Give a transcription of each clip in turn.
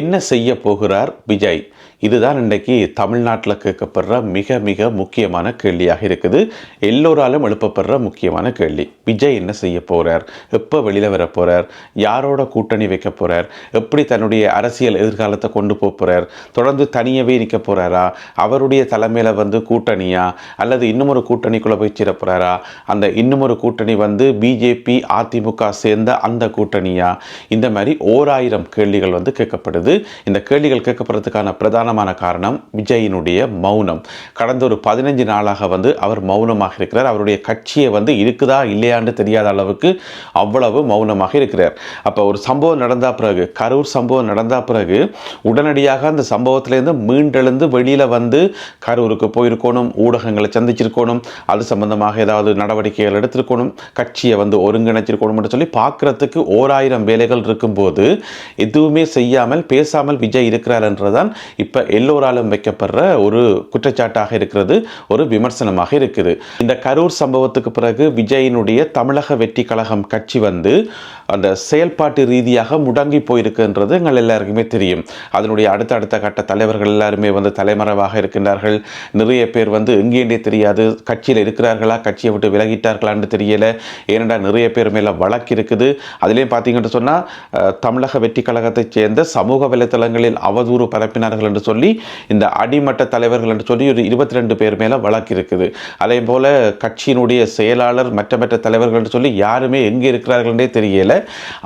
என்ன செய்ய போகிறார் விஜய்? இதுதான் இன்றைக்கு தமிழ்நாட்டில் கேட்கப்படுற மிக மிக முக்கியமான கேள்வியாக இருக்குது. எல்லோராலும் எழுப்பப்படுற முக்கியமான கேள்வி. விஜய் என்ன செய்ய போகிறார் எப்போ வெளியில் வர போகிறார் யாரோட கூட்டணி வைக்க போகிறார் எப்படி தன்னுடைய அரசியல் எதிர்காலத்தை கொண்டு போக போகிறார் தொடர்ந்து தனியவே நிற்க போகிறாரா அவருடைய தலைமையில் வந்து கூட்டணியா? அல்லது இன்னும் ஒரு கூட்டணிக்குள்ளே போய் சேர போகிறாரா அந்த இன்னும் ஒரு கூட்டணி வந்து பிஜேபி அதிமுக சேர்ந்த அந்த கூட்டணியா? இந்த மாதிரி ஓராயிரம் கேள்விகள் வந்து கேட்கப்படுது. இந்த கேள்விகள் கேட்கப்படுறதுக்கான பிரதானமான காரணம் விஜயினுடைய மௌனம். கடந்த ஒரு பதினஞ்சு நாளாக வந்து அவர் மௌனமாக இருக்கிறார். அவருடைய கட்சியை வந்து இருக்குதா இல்லையான்னு தெரியாத அளவுக்கு அவ்வளவு மௌனமாக இருக்கிறார். அப்போ ஒரு சம்பவம் நடந்தா பிறகு கரூர் சம்பவம் நடந்தா பிறகு உடனடியாக அந்த சம்பவத்திலேருந்து மீண்டெழுந்து வெளியில் வந்து கரூருக்கு போயிருக்கணும் ஊடகங்களை சந்திச்சிருக்கணும் அது சம்பந்தமாக ஏதாவது நடவடிக்கைகள் எடுத்திருக்கணும் கட்சியை வந்து ஒருங்கிணைச்சிருக்கணும் சொல்லி பார்க்குறதுக்கு ஓராயிரம் வேலைகள் இருக்கும்போது எதுவுமே செய்யாமல் பேசாமல் விஜய் இருக்கிறார் என்றுதான் இப்போ எல்லோராலும் வைக்கப்படுற ஒரு குற்றச்சாட்டாக இருக்கிறது ஒரு விமர்சனமாக இருக்குது. இந்த கரூர் சம்பவத்துக்கு பிறகு விஜயினுடைய தமிழக வெற்றி கழகம் கட்சி வந்து அந்த செயல்பாட்டு ரீதியாக முடங்கி போயிருக்குன்றது எங்கள் எல்லாருக்குமே தெரியும். அதனுடைய அடுத்த அடுத்த கட்ட தலைவர்கள் எல்லாருமே வந்து தலைமறைவாக இருக்கின்றார்கள். நிறைய பேர் வந்து எங்கேண்டே தெரியாது கட்சியில் இருக்கிறார்களா கட்சியை விட்டு விலகிட்டார்களான்னு தெரியல. ஏனென்றா நிறைய பேர் மேலே வழக்கு இருக்குது. அதுலேயும் பார்த்தீங்கன்னு சொன்னால் தமிழக வெற்றி கழகத்தைச் சேர்ந்த சமூக வலைத்தளங்களில் அவதூறு பரப்பினார்கள் என்று சொல்லி இந்த அடிமட்ட தலைவர்கள் என்று சொல்லி ஒரு இருபத்தி ரெண்டு பேர் மேலே வழக்கு இருக்குது. அதே போல் கட்சியினுடைய செயலாளர் மற்ற மற்ற தலைவர்கள் என்று சொல்லி யாருமே எங்கே இருக்கிறார்கள்னே தெரியல.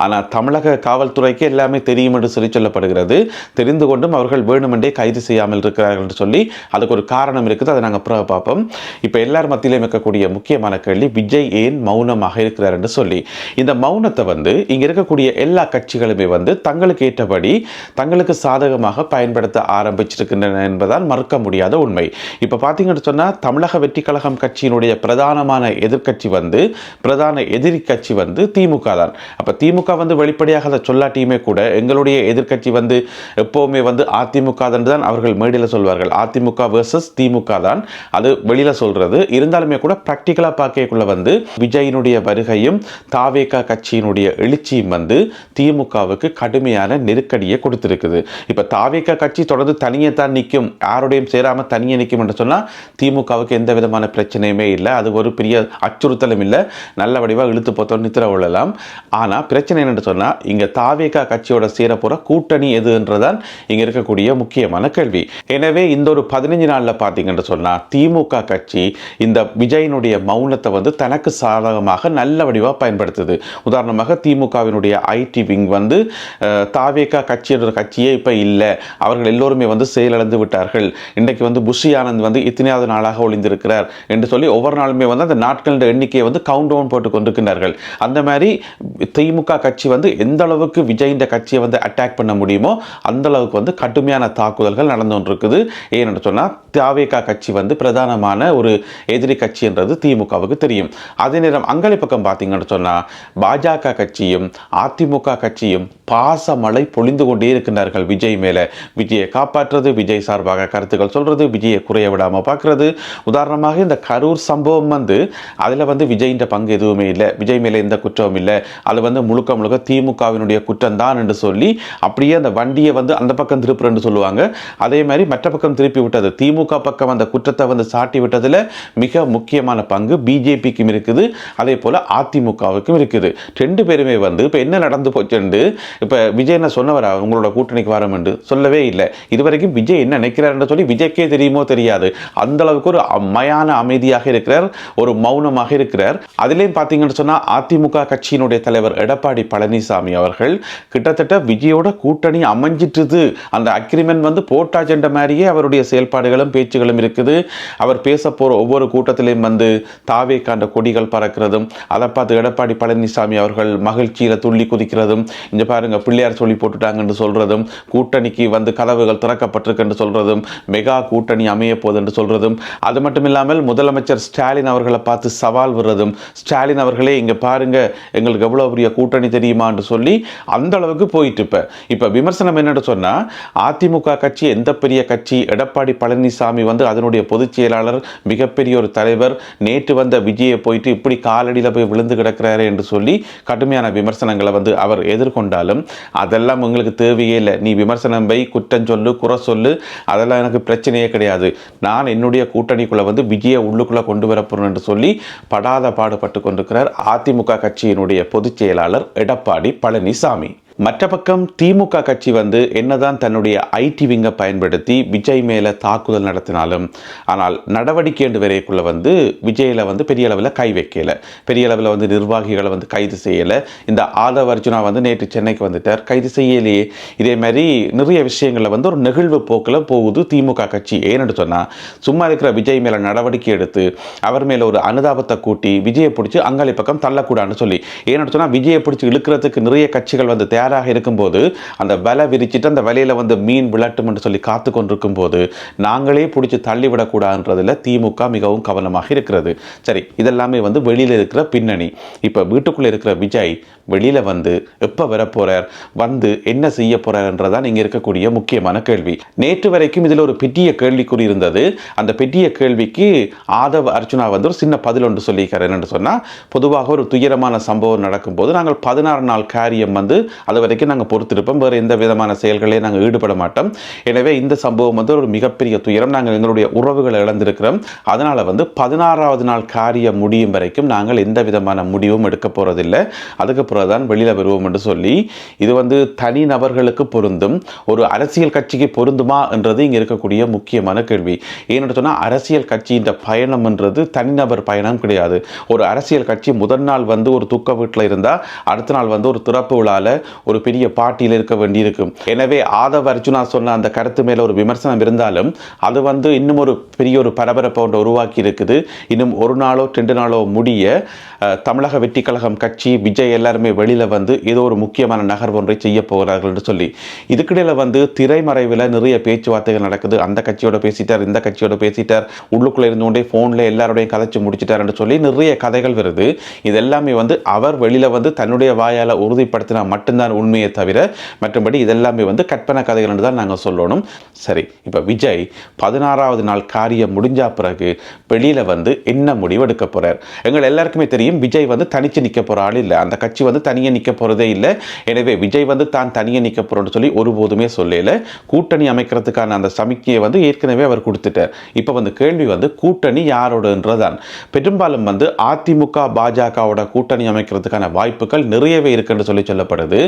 ஆனால் தமிழக காவல்துறைக்கு எல்லாமே தெரியும் என்று சொல்லி சொல்லப்படுகிறது. தெரிந்து கொண்டும் அவர்கள் வேணுமென்றே கைது செய்யாமல் இருக்கிறார்கள் என்று சொல்லி அதுக்கு ஒரு காரணம் இருக்குது. அதை நாங்கள் பிறகு பார்ப்போம். இப்போ எல்லார் மத்தியிலும் இருக்கக்கூடிய முக்கியமான கேள்வி விஜய் ஏன் மௌனமாக இருக்கிறார் என்று சொல்லி. இந்த மௌனத்தை வந்து இங்கே இருக்கக்கூடிய எல்லா கட்சிகளுமே வந்து தங்களுக்கு ஏற்றபடி தங்களுக்கு சாதகமாக பயன்படுத்த ஆரம்பிச்சிருக்கின்றன என்பதால் மறுக்க முடியாத உண்மை. இப்போ பார்த்தீங்கன்னு சொன்னால் தமிழக வெற்றி கழகம் கட்சியினுடைய பிரதானமான எதிர்கட்சி வந்து பிரதான எதிரி கட்சி வந்து திமுக தான். அப்போ திமுக வந்து வெளிப்படையாக அதை சொல்லாட்டியுமே கூட எங்களுடைய எதிர்க்கட்சி வந்து எப்போவுமே வந்து அதிமுக தான் அவர்கள் மேடையில் சொல்வார்கள். அதிமுக வேர்சஸ் திமுக தான். அது வெளியில் சொல்கிறது இருந்தாலுமே கூட ப்ராக்டிக்கலாக பார்க்கக்குள்ள வந்து விஜயினுடைய வருகையும் தாவேகா கட்சியினுடைய எழுச்சியும் வந்து திமுகவுக்கு கடுமையான நெருக்கடியை கொடுத்துருக்குது. இப்போ தாவேகா கட்சி தொடர்ந்து தனியே தான் நிற்கும் யாரோடையும் சேராமல் தனியே நிற்கும் என்று சொன்னால் திமுகவுக்கு எந்த விதமான பிரச்சனையுமே இல்லை. அது ஒரு பெரிய அச்சுறுத்தலும் இல்லை. நல்ல வடிவாக இழுத்து போத்தோம் நித்திர கொள்ளலாம். ஆனால் பிரச்சனை என்னென்னு சொன்னால் இங்கே தாவேகா கட்சியோட சேர கூட்டணி எதுன்றதான் இங்கே இருக்கக்கூடிய முக்கியமான கேள்வி. எனவே இந்த ஒரு பதினஞ்சு நாளில் பார்த்தீங்கன்னு சொன்னால் திமுக கட்சி இந்த விஜயனுடைய மௌனத்தை வந்து தனக்கு சாதகமாக நல்ல வடிவாக பயன்படுத்துது. உதாரணமாக திமுகவினுடைய ஐடி விங் வந்து தாவேக்கா கட்சி கட்சியோட கட்சியே இப்போ இல்லை. அவர்கள் எல்லோருமே வந்து செயலிழந்து விட்டார்கள். இன்றைக்கு வந்து புஷி ஆனந்த் வந்து இத்தனையாவது நாளாக ஒளிந்திருக்கிறார் என்று சொல்லி ஒவ்வொரு நாளுமே வந்து அந்த நாட்களின் எண்ணிக்கையை வந்து கவுண்ட் டவுன் போட்டு கொண்டிருக்கிறார்கள் அந்த மாதிரி திமுக கட்சி வந்து எந்த அளவுக்கு விஜயின் கட்சியை வந்து அட்டாக் பண்ண முடியுமோ அந்த அளவுக்கு வந்து கடுமையான தாக்குதல்கள் நடந்து கொண்டிருக்குது. ஏன்னு சொன்னால் தாவேகா கட்சி வந்து பிரதானமான ஒரு எதிரி கட்சி என்றது திமுகவுக்கு தெரியும். அதே நேரம் அங்காளி பக்கம் பார்த்தீங்கன்னு சொன்னால் பாஜக கட்சியும் அதிமுக கட்சியும் பாசமழை பொழிந்து கொண்டே இருக்கின்றார்கள். விஜய் மேலே விஜயை காப்பாற்றுறது விஜய் சார்பாக கருத்துக்கள் சொல்கிறது விஜயை குறைய விடாமல் பார்க்கறது. உதாரணமாக இந்த கரூர் சம்பவம் வந்து அதில் வந்து விஜயின்ற பங்கு எதுவுமே இல்லை. விஜய் மேலே எந்த குற்றமும் இல்லை. அது வந்து முழுக்க முழுக்க திமுகவினுடைய குற்றம் தான் என்று சொல்லி அப்படியே அந்த வண்டியை வந்து அந்த பக்கம் திருப்புறன்னு சொல்லுவாங்க. அதே மாதிரி மற்ற பக்கம் திருப்பி விட்டது. திமுக பக்கம் அந்த குற்றத்தை வந்து சாட்டி விட்டதில் மிக முக்கியமான பங்கு பிஜேபிக்கும் இருக்குது. அதே போல் அதிமுகவுக்கும் இருக்குது. ரெண்டு பேருமே வந்து இப்போ என்ன நடந்து போச்சுண்டு இப்போ விஜய் என்ன சொன்னவரா? அவர்களோட கூட்டணிக்கு வரும் என்று சொல்லவே இல்லை. இதுவரைக்கும் விஜய் என்ன நினைக்கிறார் என்று சொல்லி விஜய்க்கே தெரியுமோ தெரியாது. அந்த அளவுக்கு ஒரு அம்மையான அமைதியாக இருக்கிறார் ஒரு மௌனமாக இருக்கிறார். அதிலேயும் பார்த்தீங்கன்னு சொன்னால் அதிமுக கட்சியினுடைய தலைவர் எடப்பாடி பழனிசாமி அவர்கள் கிட்டத்தட்ட விஜயோட கூட்டணி அமைஞ்சிட்டுது. அந்த அக்ரிமெண்ட் வந்து போட்டாச்சென்ற மாதிரியே அவருடைய செயல்பாடுகளும் பேச்சுகளும் இருக்குது. அவர் பேச போகிற ஒவ்வொரு கூட்டத்திலையும் வந்து தாவே காண்ட கொடிகள் பறக்கிறதும் அதை பார்த்து எடப்பாடி பழனிசாமி அவர்கள் மகிழ்ச்சியில் துள்ளி குதிக்கிறதும் இங்கே பாருங்க பிள்ளையார் சொல்லி போட்டுட்டாங்கன்னு சொல்லி சொல்றதும் கூட்டணிக்கு வந்து கதவுகள் திறக்கப்பட்டிருக்குன்னு சொல்றதும் மெகா கூட்டணி அமைய போகுது என்று சொல்றதும் அது மட்டும் இல்லாமல் முதலமைச்சர் ஸ்டாலின் அவர்களை பார்த்து சவால் விடுறதும் ஸ்டாலின் அவர்களே இங்கே பாருங்க எங்களுக்கு எவ்வளோ பெரிய கூட்டணி தெரியுமா என்று சொல்லி அந்த அளவுக்கு போயிட்டு இப்போ. இப்போ விமர்சனம் என்னென்னு சொன்னால் அதிமுக கட்சி எந்த பெரிய கட்சி எடப்பாடி பழனிசாமி வந்து அதனுடைய பொதுச் செயலாளர் மிகப்பெரிய ஒரு தலைவர் நேற்று வந்த விஜயை போயிட்டு இப்படி காலடியில் போய் விழுந்து கிடக்கிறாரு என்று சொல்லி கடுமையான விமர்சனங்களை வந்து அவர் எதிர்கொண்டாலும் அதெல்லாம் உங்களுக்கு தேவை தேவையே இல்லை. நீ விமர்சனம் பை குற்றம் சொல்லு குறை சொல்லு. அதெல்லாம் எனக்கு பிரச்சனையே கிடையாது. நான் என்னுடைய கூட்டணிக்குள்ளே வந்து விஜயை உள்ளுக்குள்ளே கொண்டு வரப்போறேன் என்று சொல்லி படாத பாடுபட்டு கொண்டிருக்கிறார். அதிமுக கட்சியினுடைய பொதுச் செயலாளர் எடப்பாடி பழனிசாமி. மற்ற பக்கம் திமுக கட்சி வந்து என்னதான் தன்னுடைய ஐடி விங்கை பயன்படுத்தி விஜய் மேலே தாக்குதல் நடத்தினாலும் ஆனால் நடவடிக்கை என்று வரைக்குள்ள வந்து விஜயில வந்து பெரிய அளவில் கை வைக்கலை. பெரிய அளவில் வந்து நிர்வாகிகளை வந்து கைது செய்யலை. இந்த ஆதவ அர்ஜுனா வந்து நேற்று சென்னைக்கு வந்துட்டார். கைது செய்யலையே. இதே மாதிரி நிறைய விஷயங்களில் வந்து ஒரு நெகிழ்வு போக்கில் போகுது திமுக கட்சி. ஏன்னு சொன்னால் சும்மா இருக்கிற விஜய் மேலே நடவடிக்கை எடுத்து அவர் மேலே ஒரு அனுதாபத்தை கூட்டி விஜயை பிடிச்சி அங்காளி பக்கம் தள்ளக்கூடாதுன்னு சொல்லி. ஏன்னு சொன்னால் விஜயை பிடிச்சி இழுக்கிறதுக்கு நிறைய கட்சிகள் வந்து தயாராக இருக்கும்போது அந்த வலை விரிச்சிட்டு அந்த வலையில் வந்து மீன் விளட்டும்னு சொல்லி காத்து கொண்டிருக்கும் போது நாங்களே பிடிச்சி தள்ளிவிடக்கூடாதுன்றதில் திமுக மிகவும் கவனமாக இருக்கிறது. சரி இதெல்லாமே வந்து வெளியில் இருக்கிற பின்னணி. இப்போ வீட்டுக்குள்ளே இருக்கிற விஜய் வெளியில் வந்து எப்போ வரப்போகிறார் வந்து என்ன செய்ய போகிறார்ன்றதான் இங்கே இருக்கக்கூடிய முக்கியமான கேள்வி. நேற்று வரைக்கும் இதில் ஒரு பெட்டிய கேள்விக்குறி இருந்தது அந்த பெட்டிய கேள்விக்கு ஆதவ் அர்ஜுனா வந்து ஒரு சின்ன பதில் ஒன்று சொல்லியிருக்காரு. என்னென்னு சொன்னால் பொதுவாக ஒரு துயரமான சம்பவம் நடக்கும்போது நாங்கள் பதினாறு நாள் காரியம் வந்து அது வரைக்கும் நாங்கள் பொறுத்திருப்போம். வேறு எந்த விதமான செயல்களையும் நாங்கள் ஈடுபட மாட்டோம். எனவே இந்த சம்பவம் வந்து ஒரு மிகப்பெரிய துயரம். நாங்கள் எங்களுடைய உறவுகளை இழந்திருக்கிறோம். அதனால் வந்து பதினாறாவது நாள் காரியம் முடியும் வரைக்கும் நாங்கள் எந்த விதமான முடிவும் எடுக்க போகிறதில்லை அதுக்கு பிறகு தான் வெளியில் வருவோம் என்று சொல்லி இது வந்து தனி நபர்களுக்கு பொருந்தும் ஒரு அரசியல் கட்சிக்கு பொருந்துமா என்றது இங்கே இருக்கக்கூடிய முக்கியமான கேள்வி. ஏன்னு சொன்னால் அரசியல் கட்சியின் பயணம்ன்றது தனிநபர் பயணம் கிடையாது. ஒரு அரசியல் கட்சி முதல் நாள் வந்து ஒரு துக்க வீட்டில் இருந்தால் அடுத்த நாள் வந்து ஒரு திறப்பு விழாவில் ஒரு பெரிய பாட்டியில் இருக்க வேண்டியிருக்கும். எனவே ஆதவ அர்ஜுனா சொன்ன அந்த கருத்து மேலே ஒரு விமர்சனம் இருந்தாலும் அது வந்து இன்னும் ஒரு பெரிய ஒரு பரபரப்பை ஒன்று உருவாக்கி இருக்குது இன்னும் ஒரு நாளோ ரெண்டு நாளோ முடிய தமிழக வெற்றி கழகம் கட்சி விஜய் எல்லாருமே வெளியில் வந்து ஏதோ ஒரு முக்கியமான நகர்வு ஒன்றை செய்ய போகிறார்கள் என்று சொல்லி. இதுக்கிடையில் வந்து திரைமறைவில் நிறைய பேச்சுவார்த்தைகள் நடக்குது. அந்த கட்சியோட பேசிட்டார் இந்த கட்சியோட பேசிட்டார் உள்ளுக்குள்ளே இருந்து கொண்டே ஃபோனில் எல்லாரோடையும் கதைச்சு முடிச்சிட்டாருன்னு சொல்லி நிறைய கதைகள் வருது. இது எல்லாமே வந்து அவர் வெளியில் வந்து தன்னுடைய வாயால் உறுதிப்படுத்தினா மட்டும்தான் உண்மையை தவிர மற்றபடி இதெல்லாமே வந்து கற்பனை கதைகள் என்று தான் நாங்கள் சொல்லணும். சரி இப்போ விஜய் பதினாறாவது நாள் காரியம் முடிஞ்சா பிறகு வெளியில் வந்து என்ன முடிவு எடுக்க போகிறார் எங்கள் எல்லாருக்குமே தெரியும் விஜய் வந்து தனித்து நிற்க போகிற ஆள் இல்லை. அந்த கட்சி வந்து தனியாக நிற்க போகிறதே இல்லை. எனவே விஜய் வந்து தான் தனியாக நிற்க போகிறோன்னு சொல்லி ஒருபோதுமே சொல்லல. கூட்டணி அமைக்கிறதுக்கான அந்த சமிக்கையை வந்து ஏற்கனவே அவர் கொடுத்துட்டார். இப்போ வந்து கேள்வி வந்து கூட்டணி யாரோடன்றதான் பெரும்பாலும் வந்து அதிமுக பாஜகவோட கூட்டணி அமைக்கிறதுக்கான வாய்ப்புகள் நிறையவே இருக்குன்னு சொல்லி சொல்லப்படுது.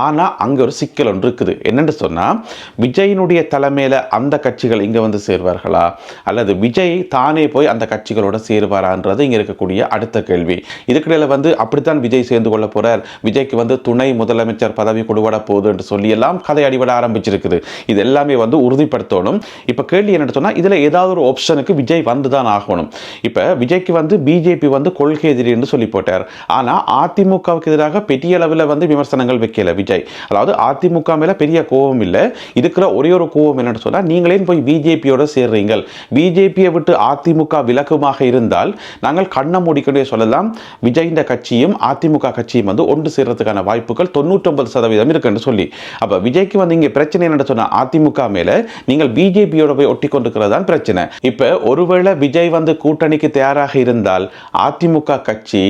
ஆனால் அங்கே ஒரு சிக்கல் ஒன்று இருக்குது. என்னென்னு சொன்னால் விஜயினுடைய தலைமையில் அந்த கட்சிகள் இங்கே வந்து சேர்வார்களா? அல்லது விஜய் தானே போய் அந்த கட்சிகளோட சேருவாரான்றது இங்கே இருக்கக்கூடிய அடுத்த கேள்வி. இதுக்கிடையில் வந்து அப்படித்தான் விஜய் சேர்ந்து கொள்ள போகிறார் விஜய்க்கு வந்து துணை முதலமைச்சர் பதவி கொடுவட போகுது என்று சொல்லி எல்லாம் கதை அடிபட ஆரம்பிச்சிருக்குது. இது எல்லாமே வந்து உறுதிப்படுத்தணும். இப்போ கேள்வி என்னென்று சொன்னால் இதில் ஏதாவது ஒரு ஆப்ஷனுக்கு விஜய் வந்து தான் ஆகணும். இப்போ விஜய்க்கு வந்து பிஜேபி வந்து கொள்கை எதிரி என்று சொல்லி போட்டார். ஆனால் அதிமுகவுக்கு எதிராக பெரிய அளவில் வந்து விமர்சனங்கள் வைக்கல விஜய். அதாவது அதிமுக மேல பெரிய கோபம் இல்லை. இருக்கிற ஒரே ஒரு கோபம் என்னன்னு சொன்னால் நீங்களே போய் பிஜேபியோட சேர்றீங்கள். பிஜேபியை விட்டு அதிமுக விலக்குமாக இருந்தால் நாங்கள் கண்ணை மூடிக்கொண்டே சொல்லலாம் விஜய்ந்த கட்சியும் அதிமுக கட்சியும் வந்து ஒன்று சேர்றதுக்கான வாய்ப்புகள் தொண்ணூற்றொன்பது சதவீதம் இருக்குன்னு சொல்லி. அப்போ விஜய்க்கு வந்து இங்கே பிரச்சனை என்னென்னு சொன்னால் அதிமுக மேல நீங்கள் பிஜேபியோட போய் ஒட்டி கொண்டிருக்கிறது தான் பிரச்சனை. இப்போ ஒருவேளை விஜய் வந்து கூட்டணிக்கு தயாராக இருந்தால் அதிமுக கட்சி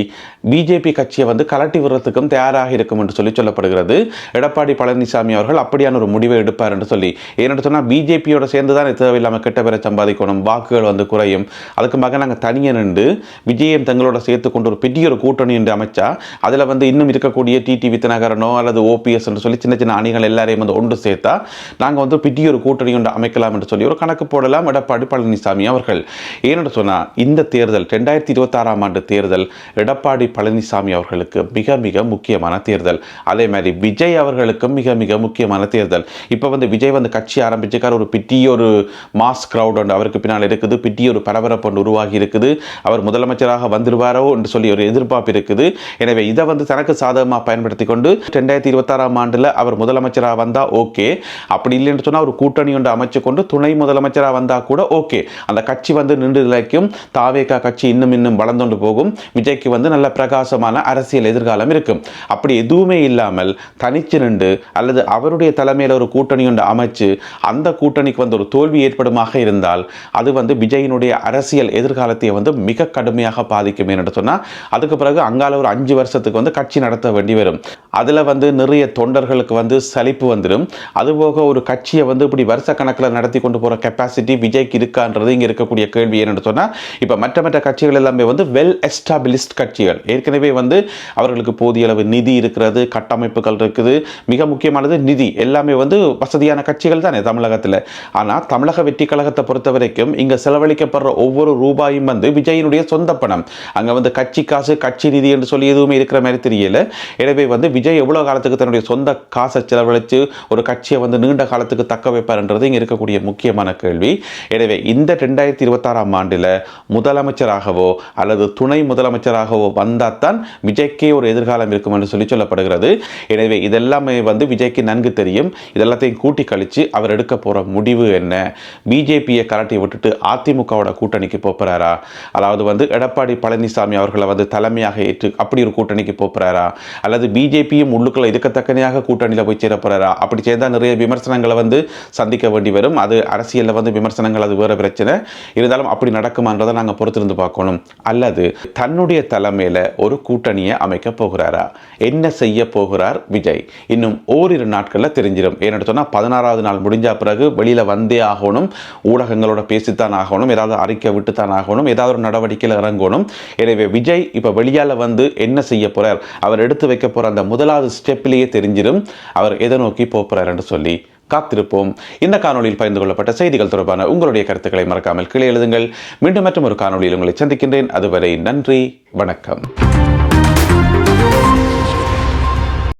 பிஜேபி கட்சியை வந்து கலட்டி விடுறதுக்கும் தயாராக இருக்கும் என்று சொல்லி சொல்லப்படுகிறது எடப்பாடி பழனிசாமி அவர்கள் அப்படியான ஒரு முடிவை எடுப்பார் என்று சொல்லி. ஏன்னு சொன்னால் பிஜேபியோட சேர்ந்து தான் தேவையில்லாமல் கெட்ட பேரை சம்பாதிக்கணும் வாக்குகள் வந்து குறையும். அதுக்கு மக நாங்கள் தனியாக நின்று விஜயம் தங்களோட சேர்த்து கொண்டு ஒரு பெரிய ஒரு கூட்டணி என்று அமைச்சா அதில் வந்து இன்னும் இருக்கக்கூடிய டிடி வித்தனகரனோ அல்லது ஓபிஎஸ் என்று சொல்லி சின்ன சின்ன அணிகள் எல்லாரையும் வந்து ஒன்று சேர்த்தா நாங்கள் வந்து பெரிய ஒரு கூட்டணி ஒன்று அமைக்கலாம் என்று சொல்லி ஒரு கணக்கு போடலாம் எடப்பாடி பழனிசாமி அவர்கள். ஏன்னு சொன்னால் இந்த தேர்தல் ரெண்டாயிரத்தி இருபத்தாறாம் ஆண்டு தேர்தல் எடப்பாடி பழனிசாமி அவர்களுக்கு மிக மிக முக்கியமான தேர்தல். அதே மாதிரி விஜய் அவர்களுக்கும் மிக மிக முக்கியமான தேர்தல். இப்போ வந்து விஜய் வந்து கட்சி ஆரம்பிச்சுக்கார் ஒரு பிட்டி ஒரு மாஸ் கிரவுட் ஒன்று அவருக்கு பின்னால் இருக்குது. பிட்டி ஒரு பரபரப்பு ஒன்று உருவாகி இருக்குது. அவர் முதலமைச்சராக வந்துடுவாரோ என்று சொல்லி ஒரு எதிர்பார்ப்பு இருக்குது. எனவே இதை வந்து தனக்கு சாதகமாக பயன்படுத்தி கொண்டு ரெண்டாயிரத்தி இருபத்தாறாம் ஆண்டில் அவர் முதலமைச்சராக வந்தால் ஓகே. அப்படி இல்லைன்னு சொன்னால் ஒரு கூட்டணி ஒன்று அமைச்சு கொண்டு துணை முதலமைச்சராக வந்தால் கூட ஓகே. அந்த கட்சி வந்து நின்று நிலைக்கும். தாவேகா கட்சி இன்னும் இன்னும் வளர்ந்தோண்டு போகும். விஜய்க்கு வந்து நல்ல பிரகாசமான அரசியல் எதிர்காலம் இருக்கும். அப்படி எதுவுமே இல்லாமல் இல்லாமல் தனிச்சு நின்று அல்லது அவருடைய தலைமையில் ஒரு கூட்டணி ஒன்று அமைச்சு அந்த கூட்டணிக்கு வந்து ஒரு தோல்வி ஏற்படுமாக இருந்தால் அது வந்து விஜயினுடைய அரசியல் எதிர்காலத்தை வந்து மிக கடுமையாக பாதிக்கும் என்று சொன்னால் அதுக்கு பிறகு அங்கால ஒரு அஞ்சு வருஷத்துக்கு வந்து கட்சி நடத்த வேண்டி வரும். அதில் வந்து நிறைய தொண்டர்களுக்கு வந்து சலிப்பு வந்துடும் அதுபோக ஒரு கட்சியை வந்து இப்படி வருஷ கணக்கில் நடத்தி கொண்டு போகிற கெப்பாசிட்டி விஜய்க்கு இருக்கான்றது இங்கே இருக்கக்கூடிய கேள்வி என்னென்னு சொன்னால் இப்போ மற்ற மற்ற கட்சிகள் எல்லாமே வந்து வெல் எஸ்டாபிளிஸ்ட் கட்சிகள். ஏற்கனவே வந்து அவர்களுக்கு போதிய அளவு நிதி இருக்கிறது கட்டமைப்பு அமைப்புகள் இருக்குது. மிக முக்கியமானது நிதி. எல்லாமே வந்து வசதியான கட்சிகள் தானே தமிழகத்தில். ஆனால் தமிழக வெற்றி கழகத்தை பொறுத்த வரைக்கும் இங்கே செலவழிக்கப்படுற ஒவ்வொரு ரூபாயும் வந்து விஜயினுடைய சொந்த பணம். அங்கே வந்து கட்சி காசு கட்சி நிதி என்று சொல்லி எதுவுமே இருக்கிற மாதிரி தெரியல. எனவே வந்து விஜய் எவ்வளோ காலத்துக்கு தன்னுடைய சொந்த காசை செலவழித்து ஒரு கட்சியை வந்து நீண்ட காலத்துக்கு தக்க வைப்பார்ன்றது இங்கே இருக்கக்கூடிய முக்கியமான கேள்வி. எனவே இந்த ரெண்டாயிரத்தி இருபத்தாறாம் ஆண்டில் முதலமைச்சராகவோ அல்லது துணை முதலமைச்சராகவோ வந்தால் தான் விஜய்க்கே ஒரு எதிர்காலம் இருக்கும் என்று சொல்லி சொல்லப்படுகிறது. எனவே இதெல்லாமே வந்து விஜய்க்கு நன்கு தெரியும். இதெல்லாத்தையும் கூட்டி கழித்து அவர் எடுக்க போகிற முடிவு என்ன? பிஜேபியை கலட்டி விட்டுட்டு அதிமுகவோட கூட்டணிக்கு போகிறாரா அதாவது வந்து எடப்பாடி பழனிசாமி அவர்களை வந்து தலைமையாக ஏற்று அப்படி ஒரு கூட்டணிக்கு போகிறாரா அல்லது பிஜேபியும் உள்ளுக்குள்ள இதுக்கத்தக்கனையாக கூட்டணியில் போய் சேர அப்படி சேர்ந்தால் நிறைய விமர்சனங்களை வந்து சந்திக்க வேண்டி வரும். அது அரசியலில் வந்து விமர்சனங்கள் அது வேறு பிரச்சனை. இருந்தாலும் அப்படி நடக்குமான்றதை நாங்கள் பொறுத்திருந்து பார்க்கணும். அல்லது தன்னுடைய தலைமையில் ஒரு கூட்டணியை அமைக்க போகிறாரா? என்ன செய்ய போகிறார்? விஜய். இன்னும் ஓரிரு நாட்களில் தெரிஞ்சிடும். ஏன்னு சொன்னால் பதினாறாவது நாள் முடிஞ்ச பிறகு வெளியில் வந்தே ஆகணும். ஊடகங்களோட பேசித்தான் ஆகணும். ஏதாவது அறிக்கை விட்டுத்தான் ஆகணும். ஏதாவது ஒரு நடவடிக்கையில் இறங்கணும். எனவே விஜய் இப்போ வெளியால் வந்து என்ன செய்ய போகிறார் அவர் எடுத்து வைக்க போகிற அந்த முதலாவது ஸ்டெப்பிலேயே தெரிஞ்சிடும். அவர் எதை நோக்கி போகிறார் என்று சொல்லி காத்திருப்போம். இந்த காணொலியில் பகிர்ந்து கொள்ளப்பட்ட செய்திகள் தொடர்பான உங்களுடைய கருத்துக்களை மறக்காமல் கீழே எழுதுங்கள். மீண்டும் மற்றும் ஒரு காணொலியில் உங்களை சந்திக்கின்றேன். அதுவரை நன்றி வணக்கம்.